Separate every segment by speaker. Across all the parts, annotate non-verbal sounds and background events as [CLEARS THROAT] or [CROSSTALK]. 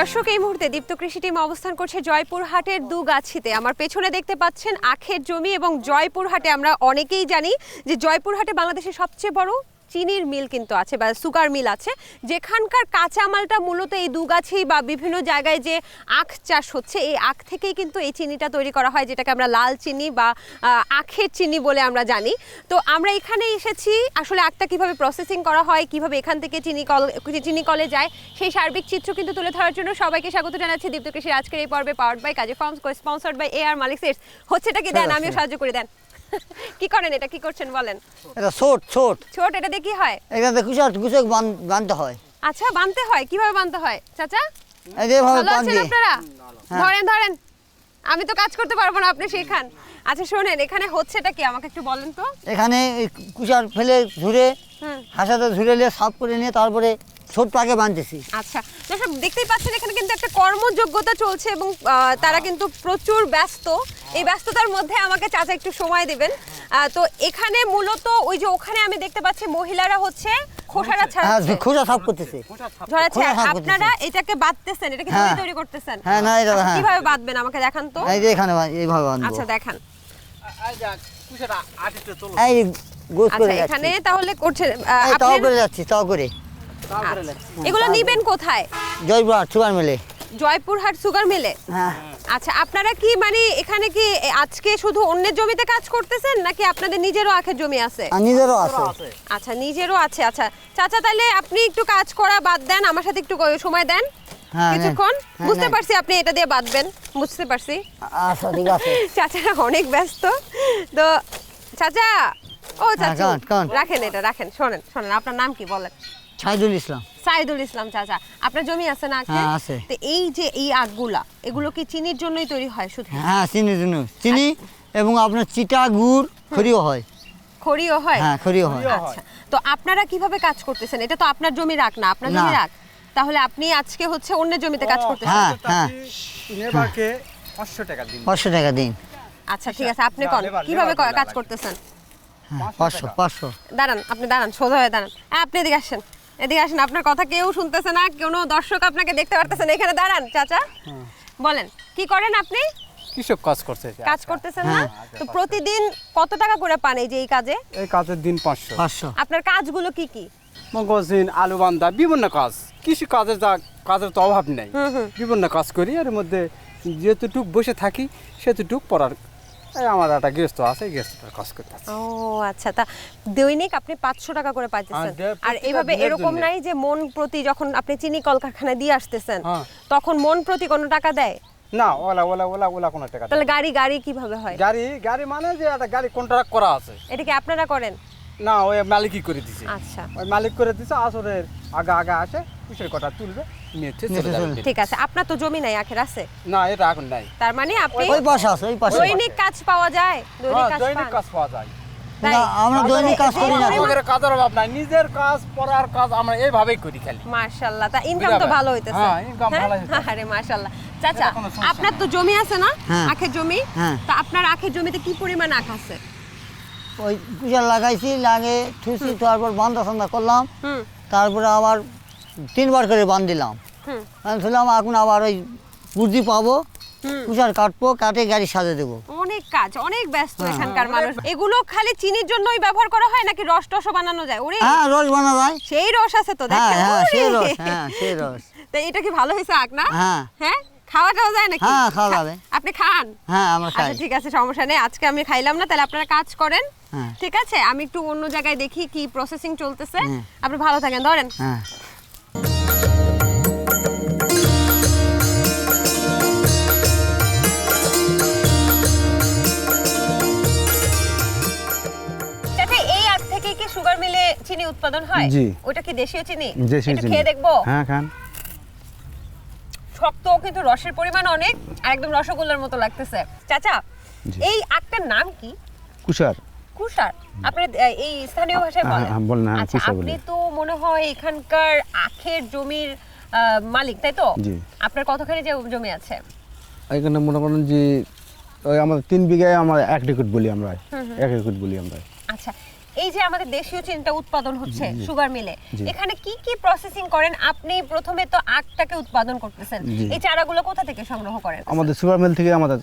Speaker 1: দর্শক, এই মুহূর্তে দীপ্ত কৃষি টিম অবস্থান করছে জয়পুরহাটের দুগাছিতে। আমার পেছনে দেখতে পাচ্ছেন আখের জমি এবং জয়পুরহাটে আমরা অনেকেই জানি যে জয়পুরহাটে বাংলাদেশের সবচেয়ে বড় চিনির মিল কিন্তু আছে বা সুগার মিল আছে। যেখানকার কাঁচামালটা মূলত এই দুগাছি বা বিভিন্ন জায়গায় যে আখ চাষ হচ্ছে এই আখ থেকেই কিন্তু এই চিনিটা তৈরি করা হয় যেটাকে আমরা লাল চিনি বা আখের চিনি বলে আমরা জানি। তো আমরা এখানে এসেছি আসলে আখটা কীভাবে প্রসেসিং করা হয় কীভাবে এখান থেকে চিনি কল চিনি কলে যায় সেই সার্বিক চিত্র কিন্তু তুলে ধরার জন্য সবাইকে স্বাগত জানাচ্ছি দীপ্ত কৃষির আজকের এই পর্বে powered by Kazi Farms sponsored by A R Malik seeds হচ্ছেটা কি দেন? আমিও সাহায্য করে দেন। কি করেন এটা? কি করছেন বলেন?
Speaker 2: এটা ছোট ছোট।
Speaker 1: ছোট এটা দিয়ে কি হয়?
Speaker 2: এখানে কুচার কুচক বানতে হয়।
Speaker 1: আচ্ছা বানতে হয়? কীভাবে বানতে হয়? চাচা?
Speaker 2: এই যে
Speaker 1: ভালো আছেন আপনারা?
Speaker 2: হ্যাঁ।
Speaker 1: ধরেন ধরেন। আমি তো কাজ করতে পারব না আপনি শেখান আচ্ছা শোনেন এখানে হচ্ছেটা কি? আমাকে একটু বলেন তো।
Speaker 2: এখানে কুচার ফেলে
Speaker 1: হুম।
Speaker 2: হাসাতে ধুরে নিয়ে সাফ করে নিয়ে তারপরে ছোট পাকে বানতেছি।
Speaker 1: আচ্ছা দেখতেই পাচ্ছেন এখানে কিন্তু একটা কর্মযোগ্যতা চলছে এবং তারা কিন্তু প্রচুর ব্যস্ত। এই ব্যস্ততার মধ্যে আমাকে চাচা একটু সময় দিবেন। তো এখানে মূলত ওই যে ওখানে আমি দেখতে পাচ্ছি মহিলারা হচ্ছে খোসারা
Speaker 2: হ্যাঁ
Speaker 1: ছাড়াচ্ছে
Speaker 2: খোঁজা সাফ করতেছে।
Speaker 1: ঝরাচ্ছে আপনারা এটাকে বাঁধতেছেন এটাকে
Speaker 2: হ্যাঁ।
Speaker 1: দড়ি তৈরি করতেছেন?
Speaker 2: হ্যাঁ, না, এটা-
Speaker 1: আচ্ছা,
Speaker 2: হ্যাঁ।
Speaker 1: কীভাবে বাঁধবেন আমাকে দেখান তো?
Speaker 2: এই যে এখানে এইভাবে বানবো
Speaker 1: আচ্ছা দেখান।
Speaker 2: এই গোস করে
Speaker 1: আচ্ছা এখানে তাহলে করছে আহ,
Speaker 2: তাও করে যাচ্ছি তাও করে।
Speaker 1: এগুলো নিবেন কোথায়?
Speaker 2: জয়পুর সুগার মিলে।
Speaker 1: জয়পুরহাট সুগার মিলে?
Speaker 2: হ্যাঁ।
Speaker 1: আচ্ছা আপনারা কি মানে এখানে কি আজকে শুধু অন্যের জমিতে কাজ করতেছেন নাকি আপনাদের নিজেরও আখের জমি আছে?
Speaker 2: নিজেরও আছে।
Speaker 1: আচ্ছা নিজেরও আছে। আচ্ছা চাচা তাহলে আপনি একটু কাজ করা বাদ দেন আমার সাথে একটু সময় দেন।
Speaker 2: হ্যাঁ,
Speaker 1: কিছুক্ষণ।
Speaker 2: হ্যাঁ,
Speaker 1: বুঝতে
Speaker 2: হ্যাঁ।
Speaker 1: পারছি আপনি এটা দিয়ে বাঁধবেন বুঝতে পারছি।
Speaker 2: আচ্ছা [LAUGHS]
Speaker 1: চাচারা অনেক ব্যস্ত। তো চাচা ও চাচা। রাখেন এটা রাখেন শোনেন শোনেন আপনার নাম কি বলেন?
Speaker 2: ছাইদুল ইসলাম।
Speaker 1: সাইদুল ইসলাম চাচা আপনার জমি আছে না?
Speaker 2: হ্যাঁ, আছে।
Speaker 1: তো এই যে এই আখগুলা এগুলো কি চিনির জন্যই তৈরি হয় শুধু?
Speaker 2: হ্যাঁ চিনি জন্য। চিনি এবং আপনার চিটা গুড় খড়িও হয়।
Speaker 1: খড়িও হয়?
Speaker 2: হ্যাঁ খড়িও হয়।
Speaker 1: আচ্ছা তো আপনারা কীভাবে কাজ করতেছেন? এটা তো আপনার জমি রাখ না আপনার জমি। রাখ। তাহলে আপনি আজকে হচ্ছে অন্য জমিতে কাজ করতেছেন।
Speaker 2: হ্যাঁ হ্যাঁ।
Speaker 3: নেবাকে পাঁচশো টাকা দিন।
Speaker 2: পাঁচশো টাকা দিন।
Speaker 1: আচ্ছা ঠিক আছে আপনি কোন। কীভাবে কাজ করতেছেন?
Speaker 2: হ্যাঁ পাঁচশো পাঁচশো।
Speaker 1: দাঁড়ান আপনি দাঁড়ান সোজা হয়ে দাঁড়ান। হ্যাঁ, আপনি এদিকে আসেন। এদিকে আসেন আপনার কথা কেউ শুনতেছে না কোনো দর্শক আপনাকে দেখতে পারতেছে না। এখানে দাঁড়ান চাচা। বলেন কি করেন আপনি?
Speaker 3: কৃষক কাজ করছে
Speaker 1: কাজ করতেছেন না?
Speaker 2: হ্যাঁ।
Speaker 1: তো প্রতিদিন কত টাকা করে পান এই যে এই কাজে?
Speaker 3: এই কাজের দিন পাঁচশো।
Speaker 2: পাঁচশো।
Speaker 1: আপনার কাজগুলো কি কি?
Speaker 3: মগজিন আলু বান্ধা বিভিন্ন কাজ। কৃষি কাজের যা কাজের তো অভাব নেই। বিভিন্ন কাজ করি এর মধ্যে যেহেতুটুক বসে থাকি সেতুটুক পড়ার আমার একটা গৃহস্থ আছে গৃহস্থটার কাজ করতে
Speaker 1: ও আচ্ছা তা দৈনিক আপনি পাঁচশো টাকা করে পাইতেছেন।
Speaker 3: আর
Speaker 1: এইভাবে এরকম নাই যে মন প্রতি যখন আপনি চিনি কলকারখানায় দিয়ে আসতেছেন
Speaker 3: হ্যাঁ।
Speaker 1: তখন মন প্রতি কোনো টাকা দেয়?
Speaker 3: না ওলা ওলা ওলা ওলা কোনো টাকা
Speaker 1: তাহলে গাড়ি গাড়ি কীভাবে হয়?
Speaker 3: গাড়ি গাড়ি মানে যে একটা গাড়ি কন্ট্রাক্ট করা আছে।
Speaker 1: এটা কি আপনারা করেন?
Speaker 3: না ওই মালিকই করে দিছে।
Speaker 1: আচ্ছা।
Speaker 3: ওই মালিক করে দিছে আসরের আগা আগা আসে কুশের কটা তুলবে।
Speaker 1: ঠিক আছে। আপনার তো জমি নাই আখের আছে?
Speaker 3: না এটা এখন নাই।
Speaker 1: তার মানে আপনি
Speaker 2: ওই পাশে আছে ওই পাশে।
Speaker 1: দৈনিক কাজ পাওয়া যায় দৈনিক
Speaker 3: হ্যাঁ,
Speaker 1: কাজ
Speaker 3: পাওয়া যায়।
Speaker 2: না, আমরা দৈনিক কাজ করি না।
Speaker 3: আমাদের কাজের অভাব নাই। নিজের কাজ পড়ার কাজ আমরা এইভাবেই করি খালি।
Speaker 1: মাশাআল্লাহ তা ইনকাম তো ভালো হইতেছে।
Speaker 3: হ্যাঁ, income ভালো হইতেছে।
Speaker 1: আরে মাশাআল্লাহ। চাচা
Speaker 3: এটা কোনো সমস্যা
Speaker 1: আপনার তো জমি আছে না?
Speaker 2: হ্যাঁ।
Speaker 1: আখের জমি?
Speaker 2: হ্যাঁ।
Speaker 1: তা আপনার আখের জমিতে কি পরিমাণ আখ আছে?
Speaker 2: ওই লাগাইছি লাগে থুসি তারপর বান্ধা সান্দা করলাম। তারপরে আবার তিনবার করে বান্ধ দিলাম।
Speaker 1: হুম।
Speaker 2: শুনলাম এখন আবার ওই বুদ্ধি পাবো। কুচার কাটবো কাটে গাড়ি সাজে দেবো।
Speaker 1: অনেক কাজ অনেক ব্যস্ত
Speaker 2: হ্যাঁ।
Speaker 1: এখানকার মানুষ। এগুলো খালি চিনির জন্যই ব্যবহার করা হয় নাকি রস টসও বানানো যায়? ওরে।
Speaker 2: হ্যাঁ রস বানা যায়
Speaker 1: সেই রস আছে তো
Speaker 2: হ্যাঁ
Speaker 1: দেখেন।
Speaker 2: হ্যাঁ সে
Speaker 1: ওরে।
Speaker 2: রস হ্যাঁ সে রস।
Speaker 1: তো এটা কি ভালো হয়েছে আখ না?
Speaker 2: হ্যাঁ।
Speaker 1: হ্যাঁ? খাওয়াটাও যায় নাকি?
Speaker 2: হ্যাঁ, খাওয়া যাবে।
Speaker 1: আপনি খান?
Speaker 2: হ্যাঁ আমরা খাই।
Speaker 1: আচ্ছা ঠিক আছে সমস্যা নেই। আজকে আমি খাইলাম না তাহলে আপনারা কাজ করেন।
Speaker 2: হ্যাঁ।
Speaker 1: ঠিক আছে? আমি একটু অন্য জায়গায় দেখি কি প্রসেসিং চলতেছে। আপনি ভালো থাকেন ধরেন।
Speaker 2: হ্যাঁ।
Speaker 1: সুগার মিলে চিনি উৎপাদন হয়?
Speaker 4: জি।
Speaker 1: ওটা কি দেশীয় চিনি?
Speaker 4: দেশীয় চিনি।
Speaker 1: খেয়ে দেখব?
Speaker 4: হ্যাঁ খান।
Speaker 1: শক্ত কিন্তু রসের পরিমাণ অনেক আর একদম রসগোল্লার মতো লাগতেছে। চাচা এই আখটার নাম কি?
Speaker 4: কুষার।
Speaker 1: কুষার? আপনি এই স্থানীয় ভাষায় বলেন। আচ্ছা আপনি তো মনে হয় এখানকার আখের জমির মালিক তাই তো?
Speaker 4: জি।
Speaker 1: আপনার কতখানি যে জমি আছে?
Speaker 4: এখানে মনে করেন যে ওই আমাদের তিন বিঘায় আমার এক রেকর্ড বলি আমরা। এক রেকর্ড বলি আমরা।
Speaker 1: আচ্ছা এই যে আমাদের দেশীয় চিনিটা উৎপাদন হচ্ছে সুগার মিলে এখানে কি কি প্রসেসিং করেন? আপনি প্রথমে তো আখটাকে উৎপাদন করতেছেন। এই চারাগুলো কোথা থেকে সংগ্রহ করেন?
Speaker 4: আমাদের সুপার মিল থেকে আমাদের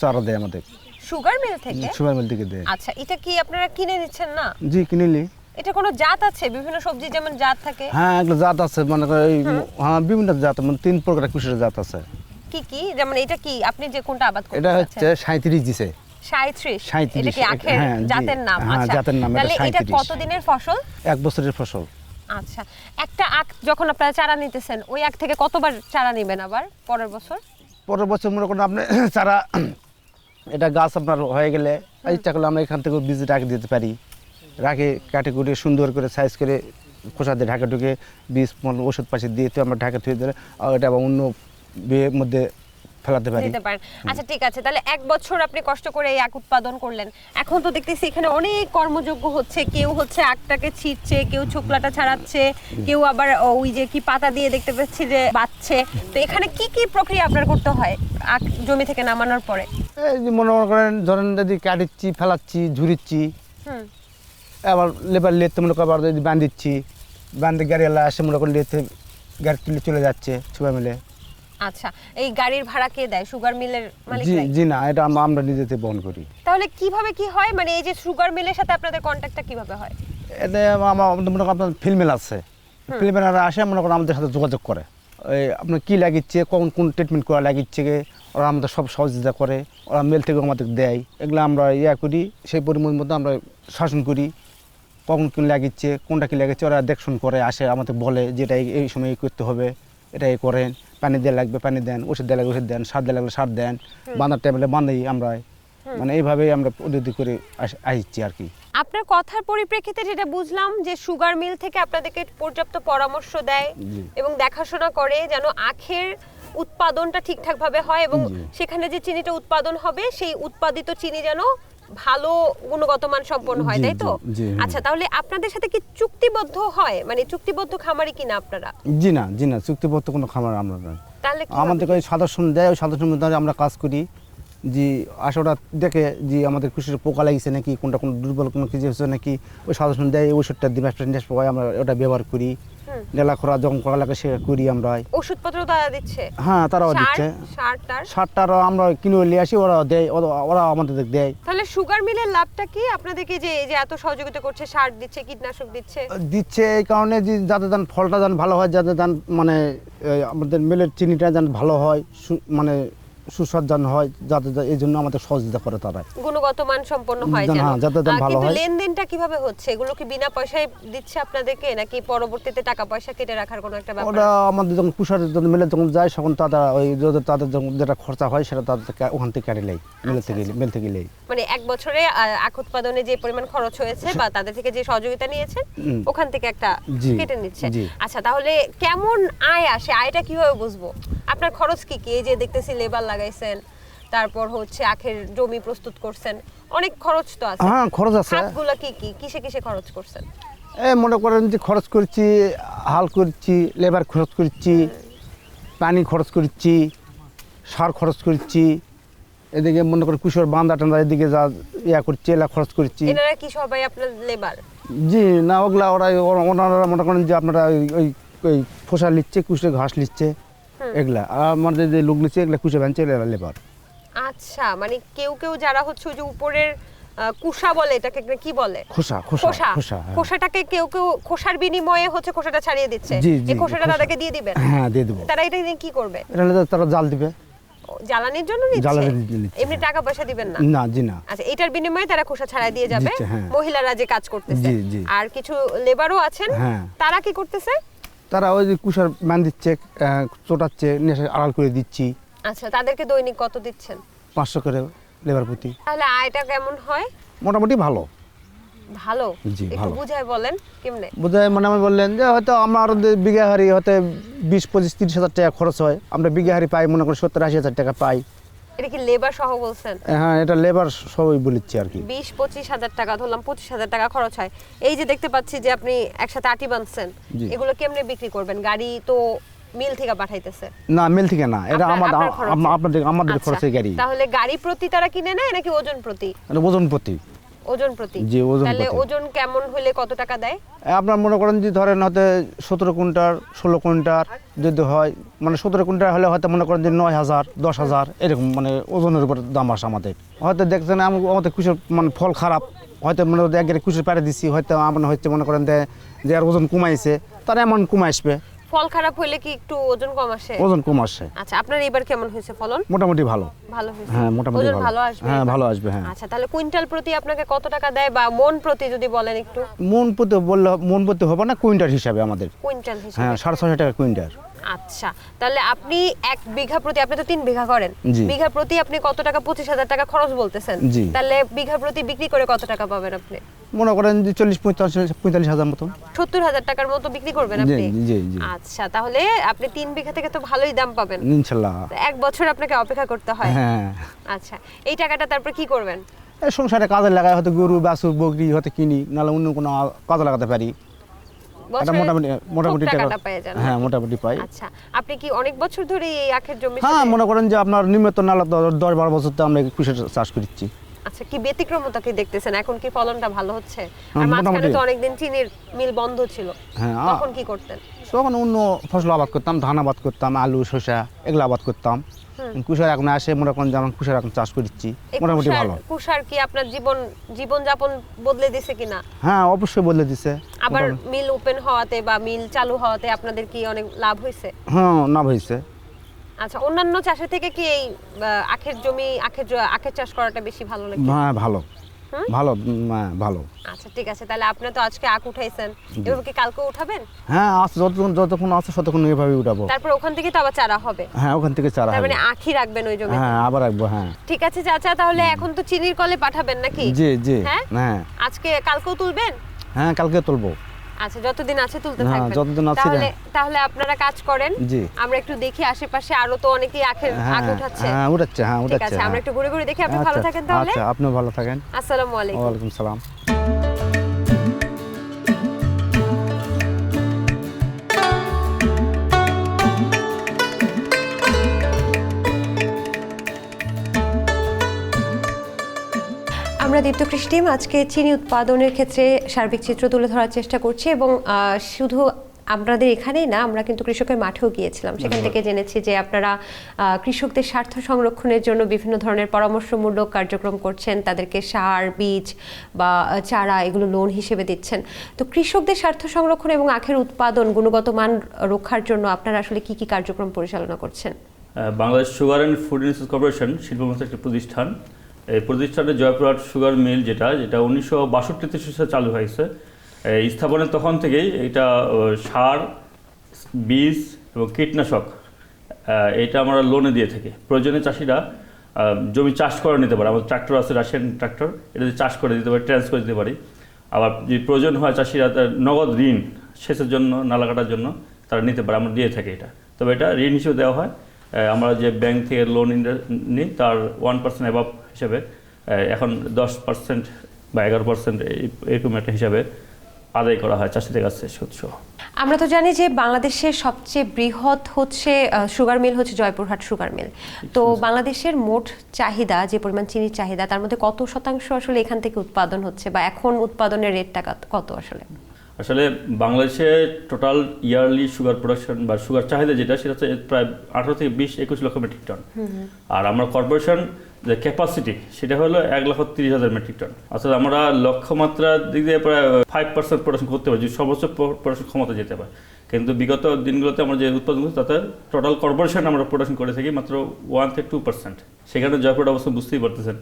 Speaker 4: চারা দেয় আমাদের।
Speaker 1: সুগার মিল থেকে?
Speaker 4: সুপার মিল থেকে দেয়।
Speaker 1: আচ্ছা এটা কি আপনারা কিনে নিচ্ছেন না?
Speaker 4: জি কিনিলি
Speaker 1: এটা কোনো জাত আছে? বিভিন্ন সবজি যেমন জাত থাকে।
Speaker 4: হ্যাঁ এগুলো জাত আছে মানে এই হ্যাঁ বিভিন্ন জাত মানে তিন প্রকার কুশের জাত আছে।
Speaker 1: কি কি? যেমন এটা কি? আপনি যে কোনটা আবাদ করতে
Speaker 4: এটা হচ্ছে সাঁত্রিশ দিছে।
Speaker 1: সাঁত্রিশ
Speaker 4: সাঁইত্রিশ,
Speaker 1: এটা কি আখের?
Speaker 4: হ্যাঁ,
Speaker 1: জাতের নাম
Speaker 4: হ্যাঁ,
Speaker 1: আচ্ছা।
Speaker 4: জাতের নাম, এটা
Speaker 1: তাহলে এটা। কতদিনের ফসল?
Speaker 4: এক বছরের ফসল।
Speaker 1: আচ্ছা। একটা আখ যখন আপনারা চারা নিতেছেন ওই আখ থেকে কতবার চারা নেবেন আবার পরের বছর?
Speaker 4: পরের বছর মনে করেন আপনি [CLEARS THROAT] চারা এটা গাছ আপনার হয়ে গেলে ইচ্ছা করলে আমরা এখান থেকে বীজ রাখে দিতে পারি। রাখে কাটে কুটে সুন্দর করে সাইজ করে খোসা দিয়ে ঢাকা ঢুকে বীজ ওষুধ পাশে দিয়ে তো আমরা ঢাকা থুয়ে দিলে আর এটা আবার অন্য বিয়ের মধ্যে ফেলাতে পারি।
Speaker 1: দিতে পারেন। আচ্ছা ঠিক আছে। তাহলে এক বছর আপনি কষ্ট করে এই আখ উৎপাদন করলেন। এখন তো দেখতেছি এখানে অনেক কর্মযোগ্য হচ্ছে। কেউ হচ্ছে আখটাকে ছিটছে কেউ ছোকলাটা ছাড়াচ্ছে কেউ আবার ওই যে কি পাতা দিয়ে দেখতে পাচ্ছি যে বাচ্ছে। তো এখানে কি কি প্রক্রিয়া আপনার করতে হয় আখ জমি থেকে নামানোর পরে?
Speaker 4: এই যে মনে করেন ধরেন যদি কাটিচ্ছি ফেলাচ্ছি ঝুরিচ্ছি
Speaker 1: হুম।
Speaker 4: আবার লেবার লেতে মনে করেন আবার যদি বাঁধিচ্ছি বাঁধে গাড়িওয়ালা আসে মনে করেন লেতে গাড়ি তুলে চলে যাচ্ছে সবাই মিলে।
Speaker 1: আচ্ছা এই গাড়ির ভাড়া কে দেয়? সুগার মিলের মালিক
Speaker 4: জি জি না এটা আমরা নিজেতে বহন করি।
Speaker 1: তাহলে কীভাবে কি হয়? মানে এই যে সুগার মিলের সাথে আপনাদের কন্ট্যাক্টটা কীভাবে হয়?
Speaker 4: এতে আমার আমাদের মনে আপনার ফিল্মেল আছে। ফিল্মেলারা আসে মনে করেন আমাদের সাথে যোগাযোগ করে। এই আপনার কী লাগিচ্ছে কখন কোন ট্রিটমেন্ট করা লাগিচ্ছে ওরা আমাদের সব সহযোগিতা করে ওরা মেল থেকে আমাদের দেয়। এগুলো আমরা ইয়া করি সেই পরিমাণ মধ্যে আমরা শাসন করি। কখন কী লাগিচ্ছে কোনটা কী লাগিচ্ছে ওরা দেখশন করে আসে আমাদের বলে যে এটা এই- সময় করতে হবে। এটা এই করেন। পানি দেওয়া লাগবে পানি দেন ওষুধ দেওয়া লাগবে ওষুধ দেন সার দেওয়া লাগবে সার দেন। বাঁধার টাইমে বাঁধাই আমরা। মানে এইভাবেই আমরা পদ্ধতি করে আসছি আর কি।
Speaker 1: আপনার কথার পরিপ্রেক্ষিতে যেটা বুঝলাম যে সুগার মিল থেকে আপনাদেরকে পর্যাপ্ত পরামর্শ দেয় এবং দেখাশোনা করে যেন আখের উৎপাদনটা ঠিকঠাক ভাবে হয় এবং সেখানে যে চিনিটা উৎপাদন হবে সেই উৎপাদিত চিনি যেন ভালো গুণগত মান সম্পন্ন হয় তাই তো?
Speaker 4: জি, জি, হ্যাঁ।
Speaker 1: আচ্ছা তাহলে আপনাদের সাথে কি চুক্তিবদ্ধ হয়? মানে চুক্তিবদ্ধ খামারি কিনা আপনারা?
Speaker 4: জি না জি না চুক্তিবদ্ধ কোনো খামার আমরা নয়।
Speaker 1: তাহলে
Speaker 4: আমাদের ওই সদস্য দেয় ওই সদস্য মধ্যে আমরা কাজ করি। যে আসে দেখে যে আমাদের খুশির পোকা লাগিয়েছে নাকি কোনটা কোনো দুর্বল কোনো কিছু হচ্ছে নাকি ওই সদস্য দেয় ওই ওষুধটা দিবে পোকায় আমরা ওটা ব্যবহার করি। নেলা খরা যখন করা লাগে করি আমরা।
Speaker 1: ওষুধপত্র তারা দিচ্ছে?
Speaker 4: হ্যাঁ তারাও দিচ্ছে।
Speaker 1: সার
Speaker 4: আমরা কিনে নিয়ে আসি ওরা দেয় ওরা- আমাদের দেয়।
Speaker 1: তাহলে সুগার মিলের লাভটা কি? আপনাদেরকে যে এই যে এত সহযোগিতা করছে সার দিচ্ছে কীটনাশক দিচ্ছে?
Speaker 4: দিচ্ছে এই কারণে যে যাতে ফলটা যেন ভালো হয় যাতে যেন মানে আমাদের মেলের চিনিটা যেন ভালো হয় মানে সুস্বাদ যেন হয় যাতে এই জন্য আমাদের সহযোগিতা করে তারা।
Speaker 1: গুণগত মান সম্পন্ন হয়
Speaker 4: যেন,
Speaker 1: যেন।
Speaker 4: হ্যাঁ, যাতে
Speaker 1: আহ,
Speaker 4: ভালো হয়।
Speaker 1: লেনদেনটা কীভাবে হচ্ছে? এগুলো কি বিনা পয়সায় দিচ্ছে আপনাদেরকে নাকি পরবর্তীতে টাকা পয়সা কেটে রাখার কোনো একটা ব্যাপার?
Speaker 4: ওরা আমাদের যখন কুষার যখন মেলে যখন যায় তখন তারা ওই তাদের যখন যেটা খরচা হয় সেটা তাদের ওখান থেকে কাটে নেয় মেলে থেকে মেল থেকে নেই
Speaker 1: মানে এক বছরে আখ উৎপাদনে যে পরিমাণ খরচ হয়েছে বা তাদের থেকে যে সহযোগিতা নিয়েছেন
Speaker 4: হুম।
Speaker 1: ওখান থেকে একটা কেটে নিচ্ছে। আচ্ছা তাহলে কেমন আয় আসে? আয়টা কীভাবে বুঝব? আপনার খরচ কি কি? এই যে দেখতেছি লেবার লাগাইছেন তারপর হচ্ছে আখের জমি প্রস্তুত করছেন অনেক খরচ তো আছে।
Speaker 4: হ্যাঁ খরচ আছে।
Speaker 1: খাতগুলো কি কি? কিসে কিসে খরচ করছেন?
Speaker 4: এ মনে করেন যে খরচ করছি হাল করছি লেবার খরচ করছি পানি খরচ করছি সার খরচ করছি এদিকে মনে করেন কুশোর বান্দা টান্দা এদিকে যা ইয়া করছি এলা খরচ করছি।
Speaker 1: এনারা কি সবাই আপনার লেবার?
Speaker 4: জি না ওগুলা ওরা ওনারা মনে করেন যে আপনারা ওই ওই ফসা লিচ্ছে কুশে ঘাস লিচ্ছে। এগুলা। আর আমাদের যে লোক লিচ্ছে এগুলা কুশে ভাঙছে এগুলা লেবার।
Speaker 1: আচ্ছা মানে কেউ কেউ যারা হচ্ছে ওই যে উপরের কুষা বলে এটাকে কি বলে?
Speaker 4: খোসা খোসা
Speaker 1: খোসা।
Speaker 4: হ্যাঁ।
Speaker 1: খোসাটাকে কেউ কেউ খোসার বিনিময়ে হচ্ছে খোসাটা ছাড়িয়ে দিচ্ছে। এই খোসাটা
Speaker 4: খোসা।
Speaker 1: তাদেরকে দিয়ে দিবেন
Speaker 4: হ্যাঁ দিয়ে দেবো।
Speaker 1: তারা এটা কি করবে?
Speaker 4: এটা তারা জাল দিবে।
Speaker 1: জ্বালানির জন্য নিচ্ছে?
Speaker 4: জ্বালানির জন্য নিচ্ছে,
Speaker 1: এমনি টাকা পয়সা দিবেন না?
Speaker 4: না জি না।
Speaker 1: আচ্ছা এটার বিনিময়ে তারা খোসা ছাড়াই দিয়ে যাবে?
Speaker 4: হ্যাঁ।
Speaker 1: মহিলারা যে কাজ করতেছে। আর কিছু লেবারও আছেন?
Speaker 4: হ্যাঁ।
Speaker 1: তারা কি করতেছে?
Speaker 4: তারা ওই যে কুশার ম্যান দিচ্ছে চোটাচ্ছে এসে আড়াল করে দিচ্ছি।
Speaker 1: আচ্ছা তাদেরকে দৈনিক কত দিচ্ছেন?
Speaker 4: পাঁচশো করে লেবার প্রতি।
Speaker 1: তাহলে আয়টা কেমন হয়?
Speaker 4: মোটামুটি ভালো।
Speaker 1: ভালো?
Speaker 4: জি, ভালো।
Speaker 1: বুঝায় বলেন কেমনে?
Speaker 4: বোধহয় মানে আমি বললেন যে হয়তো আমার বিঘা হারি হয়তো বিশ পঁচিশ তিরিশ হাজার টাকা খরচ হয়। আমরা বিঘা হারি পাই মনে করি সত্তর আশি হাজার টাকা পাই।
Speaker 1: এটা কি লেবার সহ বলছেন?
Speaker 4: হ্যাঁ এটা লেবার সবই বলেছি আর কি।
Speaker 1: বিশ পঁচিশ হাজার টাকা ধরলাম পঁচিশ হাজার টাকা খরচ হয়। এই যে দেখতে পাচ্ছি যে আপনি একসাথে আটি বাঁধছেন এগুলো কেমনে বিক্রি করবেন? গাড়ি তো মিল থেকে পাঠাইতেছে।
Speaker 4: না মিল থেকে না এটা আমাদের আপনাদের আমাদের খরচে গাড়ি।
Speaker 1: তাহলে গাড়ি প্রতি তারা কিনে নেয় নাকি ওজন প্রতি?
Speaker 4: মানে ওজন প্রতি।
Speaker 1: ওজন প্রতি।
Speaker 4: জি, ওজন
Speaker 1: তাহলে ওজন কেমন হলে কত টাকা দেয়?
Speaker 4: আপনার মনে করেন যে ধরেন হয়তো সতেরো কুইন্টাল ষোলো কুইন্টাল যদি হয় মানে সতেরো কুইন্টাল হলে হয়তো মনে করেন যে নয় হাজার দশ হাজার এরকম মানে ওজনের উপর দাম আসে আমাদের। হয়তো দেখছেন আম- আমাদের কুশের মানে ফল খারাপ হয়তো মনে করেন একবারে কুশের পেরে দিচ্ছি হয়তো আমার হচ্ছে মনে করেন যে যে আর ওজন কমাইছে তার এমন কমে আসবে।
Speaker 1: ফল খারাপ হলে কি একটু ওজন কম আসে?
Speaker 4: ওজন কম আসে।
Speaker 1: আচ্ছা আপনার এবার কেমন হয়েছে ফলন?
Speaker 4: মোটামুটি ভালো।
Speaker 1: ভালো হয়েছে।
Speaker 4: হ্যাঁ মোটামুটি
Speaker 1: ওজন
Speaker 4: ভালো।
Speaker 1: ভালো আসবে?
Speaker 4: হ্যাঁ ভালো আসবে হ্যাঁ।
Speaker 1: আচ্ছা তাহলে কুইন্টাল প্রতি আপনাকে কত টাকা দেয় বা মন প্রতি যদি বলেন একটু?
Speaker 4: মন প্রতি বললে মন প্রতি হবে না কুইন্টাল হিসাবে আমাদের।
Speaker 1: কুইন্টাল হিসাবে।
Speaker 4: হ্যাঁ সাড়ে ছশো টাকা কুইন্টাল।
Speaker 1: আচ্ছা তাহলে আপনি এক বিঘা প্রতি আপনি তো তিন বিঘা করেন। বিঘা প্রতি আপনি কত টাকা? পঁচিশ হাজার টাকা খরচ বলতেছেন। তাহলে বিঘা প্রতি বিক্রি করে কত টাকা পাবেন আপনি?
Speaker 4: মনে করেন যে চল্লিশ পঁয়তাল্লিশ পঁয়তাল্লিশ হাজার মতন।
Speaker 1: সত্তর হাজার টাকার মতো বিক্রি করবেন আপনি? আচ্ছা তাহলে আপনি তিন বিঘা থেকে তো ভালোই দাম পাবেন।
Speaker 4: ইনশাল্লাহ।
Speaker 1: এক বছর আপনাকে অপেক্ষা করতে হয়।
Speaker 4: হ্যাঁ।
Speaker 1: আচ্ছা এই টাকাটা তারপর কি করবেন?
Speaker 4: সংসারে কাজে লাগায় হয়তো গরু বাছুর বকরি হয়তো কিনি নাহলে অন্য কোনো কাজে লাগাতে পারি। মোটামুটি মোটামুটি টাকা হ্যাঁ মোটামুটি পাই।
Speaker 1: আচ্ছা আপনি কি অনেক বছর ধরে এই আখের জমি
Speaker 4: হ্যাঁ মনে করেন যে আপনার নিম্নত নালা দশ বারো বছর তো আমরা কৃষি চাষ করছি।
Speaker 1: আচ্ছা কি ব্যতিক্রমতা কি দেখতেছেন? এখন কি ফলনটা ভালো হচ্ছে? আর
Speaker 4: হ্যাঁ,
Speaker 1: মাঝখানে
Speaker 4: মোটামুটি।
Speaker 1: তো অনেকদিন চিনির মিল বন্ধ ছিল।
Speaker 4: হ্যাঁ
Speaker 1: তখন কি করতেন?
Speaker 4: তখন অন্য ফসল আবাদ করতাম ধান আবাদ করতাম আলু শসা এগুলো আবাদ করতাম। কুশার এখন আসে মনে করেন যে আমরা কুশার এখন চাষ করছি। মোটামুটি ভালো।
Speaker 1: কুষার কি আপনার জীবন জীবন যাপন বদলে দিছে কিনা?
Speaker 4: হ্যাঁ অবশ্যই বদলে দিছে।
Speaker 1: আবার মিল ওপেন হওয়াতে বা মিল চালু হওয়াতে আপনাদের কি অনেক লাভ হয়েছে?
Speaker 4: হ্যাঁ না হয়েছে।
Speaker 1: আচ্ছা অন্যান্য চাষের থেকে কি এই আখের জমি আখের আখের চাষ করাটা বেশি ভালো লাগে
Speaker 4: হ্যাঁ ভালো। ভালো ভালো।
Speaker 1: আচ্ছা ঠিক আছে তাহলে আপনি তো আজকে আখ উঠাইছেন। এবার কি কালকে উঠাবেন?
Speaker 4: হ্যাঁ আছে যতক্ষণ যতক্ষণ আছে ততক্ষণ এইভাবে উঠাবো।
Speaker 1: তারপর ওখান থেকে তো আবার চারা হবে।
Speaker 4: হ্যাঁ ওখান থেকে চারা হবে।
Speaker 1: মানে আখি রাখবেন ওই জমিতে?
Speaker 4: হ্যাঁ আবার রাখব হ্যাঁ।
Speaker 1: ঠিক আছে চাচা তাহলে এখন তো চিনির কলে পাঠাবেন নাকি?
Speaker 4: জি জি।
Speaker 1: হ্যাঁ?
Speaker 4: হ্যাঁ।
Speaker 1: আজকে কালকেও তুলবেন?
Speaker 4: হ্যাঁ কালকে তুলবো।
Speaker 1: আচ্ছা যতদিন আছে তুলতে
Speaker 4: হ্যাঁ,
Speaker 1: থাকবেন।
Speaker 4: যতদিন আছে,
Speaker 1: তাহলে। তাহলে আপনারা কাজ করেন।
Speaker 4: জি।
Speaker 1: আমরা একটু দেখি আশেপাশে আরও তো অনেকেই আখের
Speaker 4: হ্যাঁ
Speaker 1: আখ উঠাচ্ছে।
Speaker 4: হ্যাঁ উঠাচ্ছে হ্যাঁ
Speaker 1: ঠিক
Speaker 4: উঠাচ্ছে
Speaker 1: আছে আমরা
Speaker 4: হ্যাঁ।
Speaker 1: একটু ঘুরে ঘুরে দেখি আপনি ভালো
Speaker 4: আচ্ছা,
Speaker 1: থাকেন তাহলে।
Speaker 4: আচ্ছা আপনিও ভালো থাকেন।
Speaker 1: আসসালামু আলাইকুম।
Speaker 4: ওয়ালাইকুম সালাম।
Speaker 1: দীপ্ত কৃষি টিম আজকে চিনি উৎপাদনের ক্ষেত্রে সার্বিক চিত্র তুলে ধরার চেষ্টা করছি এবং শুধু আপনাদের এখানেই না আমরা কিন্তু কৃষকের মাঠেও গিয়েছিলাম। সেখান থেকে জেনেছি যে আপনারা কৃষকদের স্বার্থ সংরক্ষণের জন্য বিভিন্ন ধরনের পরামর্শমূলক কার্যক্রম করছেন তাদেরকে সার বীজ বা চারা এগুলো লোন হিসেবে দিচ্ছেন। তো কৃষকদের স্বার্থ সংরক্ষণ এবং আখের উৎপাদন গুণগত মান রক্ষার জন্য আপনারা আসলে কি কি কার্যক্রম পরিচালনা করছেন?
Speaker 5: Bangladesh Sugar and Food Industry Corporation শিল্পমন্ত্রী একটি প্রতিষ্ঠান। এই প্রতিষ্ঠানের জয়পুরহাট সুগার মিল যেটা যেটা উনিশশো বাষট্টিতে চালু হয়েছে। এই স্থাপনের তখন থেকেই এটা সার, বীজ এবং কীটনাশক এটা আমরা লোনে দিয়ে থাকি। প্রয়োজনে চাষিরা জমি চাষ করে নিতে পারে। আমাদের ট্রাক্টর আছে, রাশিয়ান ট্রাক্টর এটা চাষ করে দিতে পারি, ট্রান্স করে দিতে পারি। আবার যদি প্রয়োজন হয় চাষিরা তার নগদ ঋণ সেচের জন্য, নালা কাটার জন্য তারা নিতে পারে। আমরা দিয়ে থাকি এটা। তবে এটা ঋণ হিসেবে দেওয়া হয়। আমরা যে ব্যাংক থেকে লোন নিই তার ওয়ান পার্সেন্ট অ্যাভাব হিসাবে এখন দশ পার্সেন্ট বা এগারো পার্সেন্ট এরকম একটা হিসাবে আদায় করা হয় চাষিদের কাছে সুদ সহ
Speaker 1: আমরা তো জানি যে বাংলাদেশের সবচেয়ে বৃহৎ হচ্ছে সুগার মিল হচ্ছে জয়পুরহাট সুগার মিল তো বাংলাদেশের মোট চাহিদা যে পরিমাণ চিনির চাহিদা তার মধ্যে কত শতাংশ আসলে এখান থেকে উৎপাদন হচ্ছে বা এখন উৎপাদনের রেটটা কত আসলে?
Speaker 5: আসলে বাংলাদেশে টোটাল ইয়ারলি সুগার প্রোডাকশন বা সুগার চাহিদা যেটা সেটা হচ্ছে প্রায় আঠারো থেকে বিশ একুশ লক্ষ মেট্রিক টন আর আমরা কর্পোরেশন যে ক্যাপাসিটি সেটা হলো এক লক্ষ তিরিশ হাজার মেট্রিক টন অর্থাৎ আমরা লক্ষ্যমাত্রার দিক দিয়ে প্রায় ফাইভ পার্সেন্ট প্রোডাকশন করতে পারি সর্বোচ্চ প্রোডাকশন ক্ষমতা যেতে পারে। কিন্তু বিগত দিনগুলোতে আমরা যে উৎপাদন করছি তাতে টোটাল কর্পোরেশন আমরা প্রোডাকশন করে থাকি মাত্র ওয়ান থেকে টু পার্সেন্ট সেখানে জয়পুর অবস্থা বুঝতেই পারতেছেন।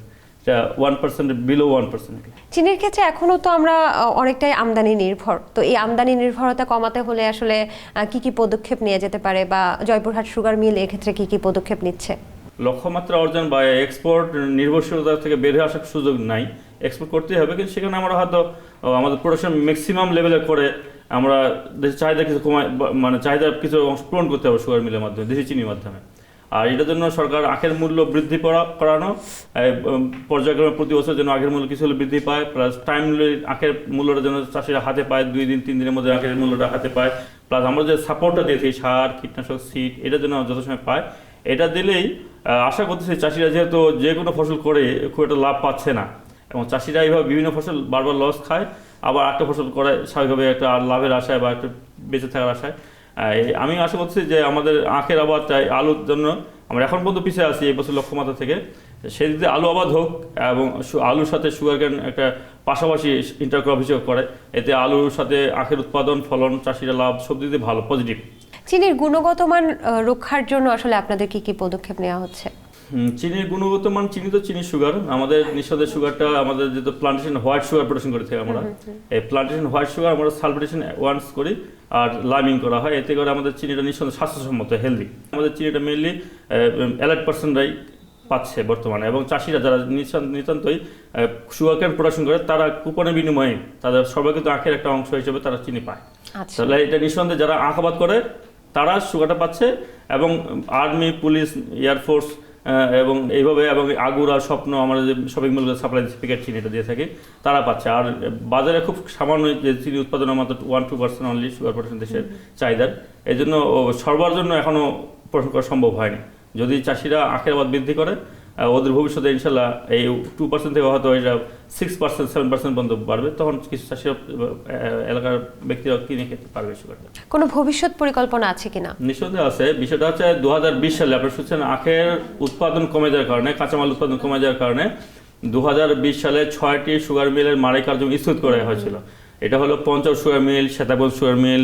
Speaker 5: One percent below one percent
Speaker 1: চিনির ক্ষেত্রে এখনও তো আমরা অনেকটাই আমদানি নির্ভর। তো এই আমদানি নির্ভরতা কমাতে হলে আসলে কি কি পদক্ষেপ নিয়ে যেতে পারে বা জয়পুরহাট সুগার মিল এক্ষেত্রে কি কি পদক্ষেপ নিচ্ছে?
Speaker 5: লক্ষ্যমাত্রা অর্জন বা এক্সপোর্ট নির্ভরশীলতা থেকে বের হয়ে আসার সুযোগ নাই। এক্সপোর্ট করতেই হবে কিন্তু সেখানে আমরা হয়তো আমাদের প্রোডাকশন ম্যাক্সিমাম লেভেলে করে আমরা দেশের চাহিদা কিছু কমায় মানে চাহিদা কিছু অংশ পূরণ করতে হবে সুগার মিলের মাধ্যমে দেশি চিনির মাধ্যমে। আর এটার জন্য সরকার আখের মূল্য বৃদ্ধি করা করানো পর্যায়ক্রমে প্রতি বছর যেন আখের মূল্য কিছু হলে বৃদ্ধি পায় প্লাস টাইমলি আখের মূল্যটা যেন চাষিরা হাতে পায়, দুই দিন, তিন দিনের মধ্যে আখের মূল্যটা হাতে পায় প্লাস আমরা যে সাপোর্টটা দিয়েছি, সার, কীটনাশক সিড এটা যেন যথাসময় পায়, এটা দিলেই আশা করতেছি চাষিরা যেহেতু যে কোনো ফসল করে খুব একটা লাভ পাচ্ছে না, এবং চাষিরা এইভাবে বিভিন্ন ফসল বারবার লস খায়, আবার একটা ফসল করে স্বাভাবিকভাবে একটা লাভের আশায় বা একটা বেঁচে থাকার আশায় আমি আশা করছি যে আমাদের আখের আবাদ চাই আলুর জন্য আমরা এখন পর্যন্ত পিছিয়ে আছি এই বছর লক্ষ্যমাত্রা থেকে। সেই দিকে আলু আবাদ হোক এবং আলুর সাথে সুগার কেন একটা পাশাপাশি ইন্টারক্রপ হিসেবে করে এতে আলুর সাথে আখের উৎপাদন, ফলন, চাষিরা লাভ সব দিয়ে ভালো পজিটিভ
Speaker 1: চিনির গুণগত মান রক্ষার জন্য আসলে আপনাদের কি কি পদক্ষেপ নেওয়া হচ্ছে?
Speaker 5: চিনির গুণগত মান চিনি তো চিনি সুগার আমাদের নিঃসন্দেহে সুগারটা আমাদের যেহেতু প্লান্টেশন হোয়াইট সুগার প্রোডাকশন করে থাকি আমরা। এই প্লান্টেশন হোয়াইট সুগার আমরা সালফেটেশন ওয়ান্স করি আর লাইমিং করা হয়। এতে করে আমাদের চিনিটা নিঃসন্দেহে স্বাস্থ্যসম্মত হেলদি আমাদের চিনিটা মেনলি অ্যালার্ট পার্সনরাই পাচ্ছে বর্তমানে এবং চাষিরা যারা নিতান্তই সুগার ক্যান প্রোডাকশন করে তারা কুপনের বিনিময়ে তাদের সর্বাধিক আখের একটা অংশ হিসেবে তারা চিনি পায়।
Speaker 1: আচ্ছা।
Speaker 5: তাহলে এটা নিঃসন্দেহে যারা আঁকাবাদ করে তারা সুগারটা পাচ্ছে এবং আর্মি পুলিশ এয়ারফোর্স এবং এইভাবে এবং আগুরা স্বপ্ন আমরা যে শপিং মলগুলো সাপ্লাই প্যাকেট চিনিটা দিয়ে থাকে, তারা পাচ্ছে। আর বাজারে খুব সামান্য যে চিনি উৎপাদন মাত্র one two percent only sugar percent দেশের চাহিদার। এই জন্য সর্বার জন্য এখনও প্রশ্ন করা সম্ভব হয়নি। যদি চাষিরা আখের আবাদ বৃদ্ধি করে ওদের ভবিষ্যতে ইনশাল্লাহ এই টু পার্সেন্ট থেকে হয়তো এটা সিক্স পার্সেন্ট সেভেন পার্সেন্ট পর্যন্ত বাড়বে। তখন কিছু চাষিরা এলাকার ব্যক্তিরা কিনে খেতে পারবে সুগারটা
Speaker 1: কোনো ভবিষ্যৎ পরিকল্পনা আছে কিনা?
Speaker 5: নিঃসন্দেহে আছে। বিষয়টা হচ্ছে দু হাজার বিশ সালে আপনার শুনছেন আখের উৎপাদন কমে যাওয়ার কারণে কাঁচামাল উৎপাদন কমে যাওয়ার কারণে দু হাজার বিশ সালে ছয়টি সুগার মিলের মারাই কার্যক্রম স্থগিত করা হয়েছিল। এটা হলো পঞ্চম sugar mill Shetabganj sugar mill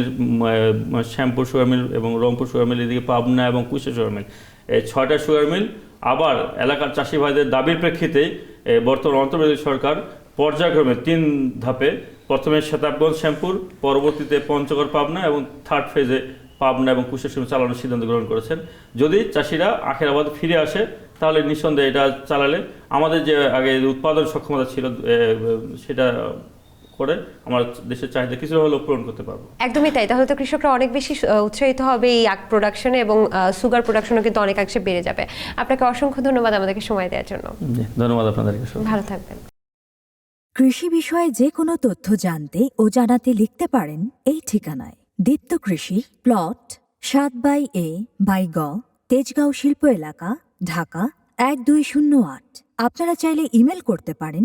Speaker 5: Shyampur sugar mill এবং রংপুর সুগার মিল এদিকে পাবনা এবং কুশে সুগার মিল এই ছয়টা সুগার মিল আবার এলাকার চাষি ভাইদের দাবির প্রেক্ষিতে বর্তমান অন্তর্বর্তী সরকার পর্যায়ক্রমে তিন ধাপে, প্রথমে শ্বেতাবগঞ্জ শ্যামপুর, পরবর্তীতে পঞ্চগড় পাবনা এবং থার্ড ফেজে পাবনা এবং কুশের সময় চালানোর সিদ্ধান্ত গ্রহণ করেছেন। যদি চাষিরা আখের আবাদ ফিরে আসে, তাহলে নিঃসন্দেহে এটা চালালে আমাদের যে আগে উৎপাদন সক্ষমতা ছিল সেটা করে আমার দেশের চাহিদা কিছুটা হলেও পূরণ করতে পারব।
Speaker 1: একদমই তাই। তাহলে তো কৃষকরা অনেক বেশি উৎসাহিত হবে এই আখ প্রোডাকশনে এবং সুগার প্রোডাকশনও কিন্তু অনেকাংশে বেড়ে যাবে। আপনাকে অসংখ্য ধন্যবাদ আমাদেরকে সময় দেওয়ার জন্য।
Speaker 5: ধন্যবাদ আপনাদেরকে
Speaker 1: ভালো থাকবেন।
Speaker 6: কৃষি বিষয়ে যে কোনো তথ্য জানতে ও জানাতে লিখতে পারেন এই ঠিকানায়। দীপ্ত কৃষি প্লট সাত বাই এ বাই গ তেজগাঁও শিল্প এলাকা ঢাকা এক দুই শূন্য আট। আপনারা চাইলে ইমেল করতে পারেন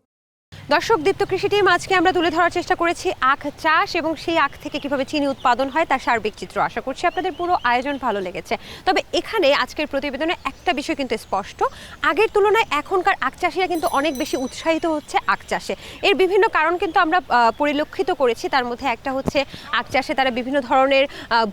Speaker 1: দর্শক, দীপ্ত কৃষি টিম, আজকে আমরা তুলে ধরার চেষ্টা করেছি আখ চাষ এবং সেই আখ থেকে কীভাবে চিনি উৎপাদন হয় তার সার্বিক চিত্র। আশা করছি আপনাদের পুরো আয়োজন ভালো লেগেছে। তবে এখানে আজকের প্রতিবেদনে একটা বিষয় কিন্তু স্পষ্ট। আগের তুলনায় এখনকার আখ চাষিরা কিন্তু অনেক বেশি উৎসাহিত হচ্ছে আখ চাষে। এর বিভিন্ন কারণ কিন্তু আমরা পরিলক্ষিত করেছি। তার মধ্যে একটা হচ্ছে আখ চাষে তারা বিভিন্ন ধরনের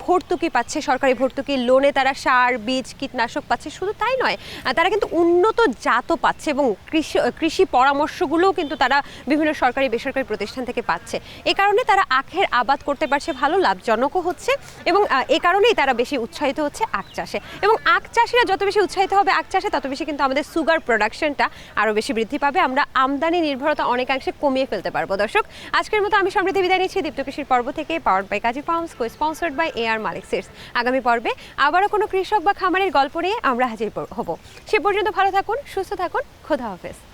Speaker 1: ভর্তুকি পাচ্ছে। সরকারি ভর্তুকি লোনে তারা সার, বীজ, কীটনাশক পাচ্ছে। শুধু তাই নয় তারা কিন্তু উন্নত জাতও পাচ্ছে এবং কৃষি কৃষি পরামর্শগুলোও কিন্তু তারা বিভিন্ন সরকারি, বেসরকারি প্রতিষ্ঠান থেকে পাচ্ছে। এ কারণে তারা আখের আবাদ করতে পারছে, ভালো, লাভজনকও হচ্ছে এবং এ কারণেই তারা বেশি উৎসাহিত হচ্ছে আখ চাষে। এবং আখ চাষিরা যত বেশি উৎসাহিত হবে আখ চাষে, তত বেশি কিন্তু আমাদের সুগার প্রোডাকশনটা আরও বেশি বৃদ্ধি পাবে। আমরা আমদানি নির্ভরতা অনেকাংশে কমিয়ে ফেলতে পারব। দর্শক, আজকের মতো আমি সমৃদ্ধি বিদায় নিচ্ছি। দীপ্ত কৃষির পর্ব থেকে powered by Kazi Farms co sponsored by A R Malik seeds আগামী পর্বে আবারও কোনো কৃষক বা খামারের গল্প নিয়ে আমরা হাজির হব। সে পর্যন্ত ভালো থাকুন, সুস্থ থাকুন, খোদা হাফেজ।